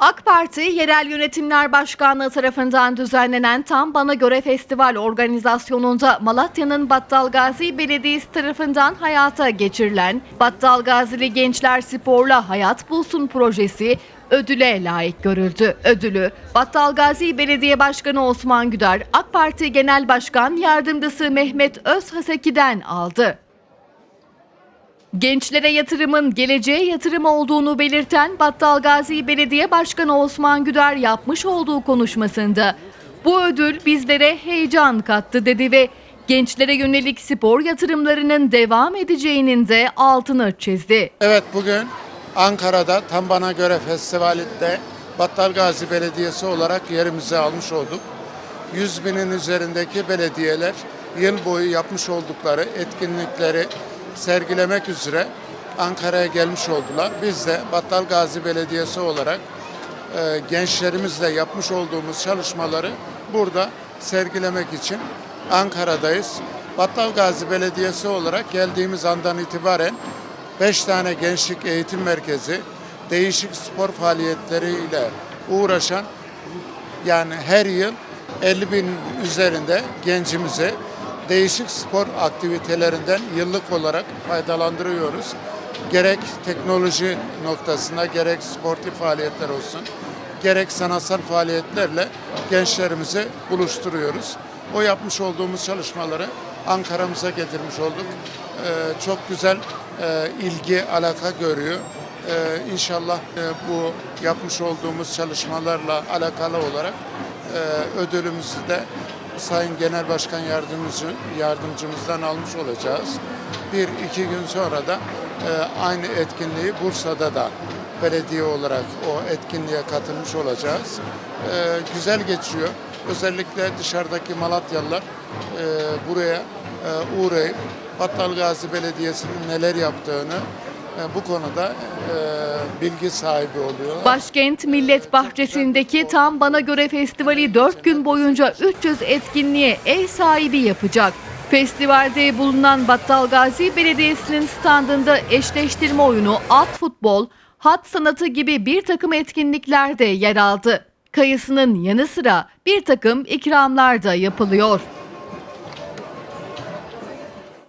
AK Parti Yerel Yönetimler Başkanlığı tarafından düzenlenen Tam Bana Göre Festival organizasyonunda Malatya'nın Battalgazi Belediyesi tarafından hayata geçirilen Battalgazili Gençler Sporla Hayat Bulsun projesi ödüle layık görüldü. Ödülü Battalgazi Belediye Başkanı Osman Güder, AK Parti Genel Başkan Yardımcısı Mehmet Özhaseki'den aldı. Gençlere yatırımın geleceğe yatırım olduğunu belirten Battalgazi Belediye Başkanı Osman Güder yapmış olduğu konuşmasında bu ödül bizlere heyecan kattı dedi ve gençlere yönelik spor yatırımlarının devam edeceğinin de altını çizdi. Evet bugün Ankara'da Tam Bana Göre Festivali'nde Battalgazi Belediyesi olarak yerimizi almış olduk. 100 binin üzerindeki belediyeler yıl boyu yapmış oldukları etkinlikleri sergilemek üzere Ankara'ya gelmiş oldular. Biz de Battalgazi Belediyesi olarak e, gençlerimizle yapmış olduğumuz çalışmaları burada sergilemek için Ankara'dayız. Battalgazi Belediyesi olarak geldiğimiz andan itibaren 5 tane gençlik eğitim merkezi, değişik spor faaliyetleriyle uğraşan yani her yıl 50 bin üzerinde gencimizi değişik spor aktivitelerinden yıllık olarak faydalandırıyoruz. Gerek teknoloji noktasında gerek sportif faaliyetler olsun, gerek sanatsal faaliyetlerle gençlerimizi buluşturuyoruz. O yapmış olduğumuz çalışmaları Ankara'mıza getirmiş olduk. Ee, çok güzel e, ilgi, alaka görüyor. Ee, inşallah e, bu yapmış olduğumuz çalışmalarla alakalı olarak e, ödülümüzü de Sayın Genel Başkan Yardımcı, Yardımcımızdan almış olacağız. Bir iki gün sonra da e, aynı etkinliği Bursa'da da belediye olarak o etkinliğe katılmış olacağız. E, güzel geçiyor. Özellikle dışarıdaki Malatyalılar e, buraya e, uğrayıp Battalgazi Belediyesi'nin neler yaptığını bu konuda e, bilgi sahibi oluyorlar. Başkent Millet Bahçesi'ndeki Tam Bana Göre Festivali 4 gün boyunca 300 etkinliğe ev sahibi yapacak. Festivalde bulunan Battalgazi Belediyesi'nin standında eşleştirme oyunu, at futbol, hat sanatı gibi bir takım etkinlikler de yer aldı. Kayısının yanı sıra bir takım ikramlar da yapılıyor.